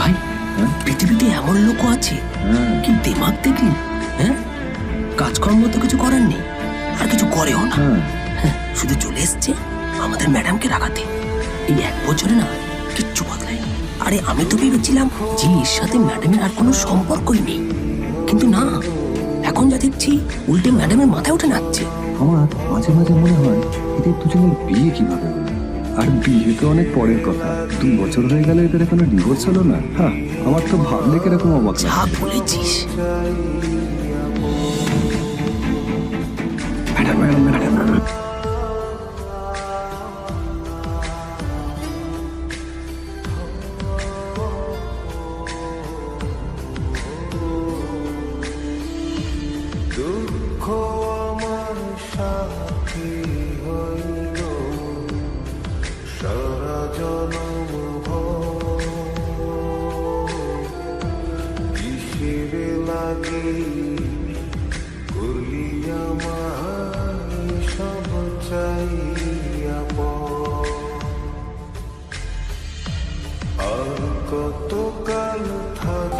ভাই পৃথিবীতে এমন লোকও আছে। কি দিমাগ দেখলি? হ্যাঁ? কাজকর্ম তো কিছু করার নেই আর কিছু করেও না। হ্যাঁ, শুধু চলে এসছে আমাদের ম্যাডামকে রাখাতে এই এক বছরে না কিচ্ছু বদলায়নি। আরে আমি তো ভেবেছিলাম যে এর সাথে ম্যাডামের আর কোনো সম্পর্কই নেই। কিন্তু না এখন যা দেখছি উল্টে ম্যাডামের মাথায় উঠে নাচছে। আমার মাঝে মাঝে মনে হয় এদের দুজনের বিয়ে কীভাবে হলো? আর বিয়ে তো অনেক পরের কথা। দু বছর হয়ে গেলে এদের এখনও ডিভোর্স হলো না? হ্যাঁ আমার তো ভাবলে কীরকম অবাক যা। বলেছিস।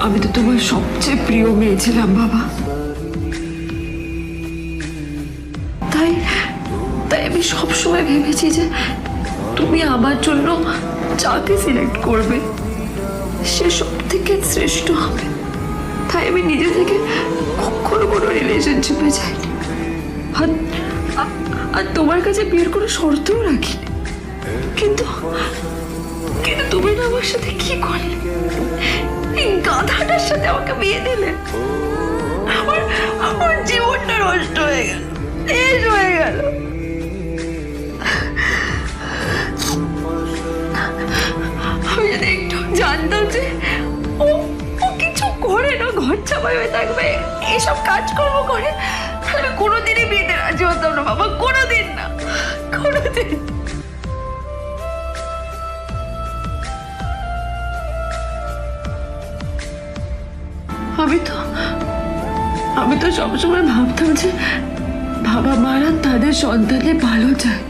আমি তো তোমার সবচেয়ে প্রিয় মেয়ে ছিলাম, বাবা। তাই তাই আমি সবসময় ভেবেছি যে তুমি আমার জন্য যাকে সিলেক্ট করবে। সে সব থেকে শ্রেষ্ঠ হবে। তাই আমি নিজে থেকে কখনো কোনো রিলেশনশিপে যাইনি। আর তোমার কাছে বিয়ের কোনো শর্তও রাখিনি। কিন্তু তুমি সাথে কি করলে? এই গাধাটার সাথে আমাকে বিয়ে দিলে? আমার আমার জীবনটা নষ্ট হয়ে গেল, শেষ হয়ে গেল। আমি যদি একটু জানতাম যে ও ও কিছু করে না, ঘর চাপাই হয়ে থাকবে এসব কাজকর্ম করে, তাহলে কোনোদিনই বিয়েতে রাজি হতাম না বাবা, কোনোদিন না, কোনোদিন। আমি তো আমি তো সবসময় ভাবতাম যে বাবা মারা তাদের সন্তানের ভালো চায়,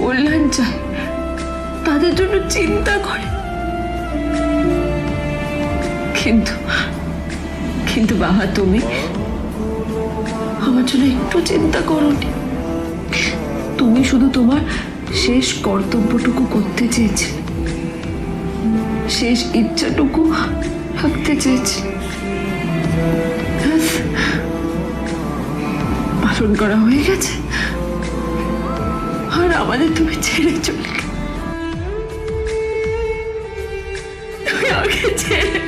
কল্যাণ চায়, তাদের জন্য চিন্তা করে। কিন্তু কিন্তু বাবা তুমি আমার জন্য একটু চিন্তা করোনি। তুমি শুধু তোমার শেষ কর্তব্যটুকু করতে চেয়েছিলে, শেষ ইচ্ছাটুকু রাখতে চেয়েছিলে। শাসন করা হয়ে গেছে। আর আমাদের তুমি ছেড়ে চলে তুমি ছেড়ে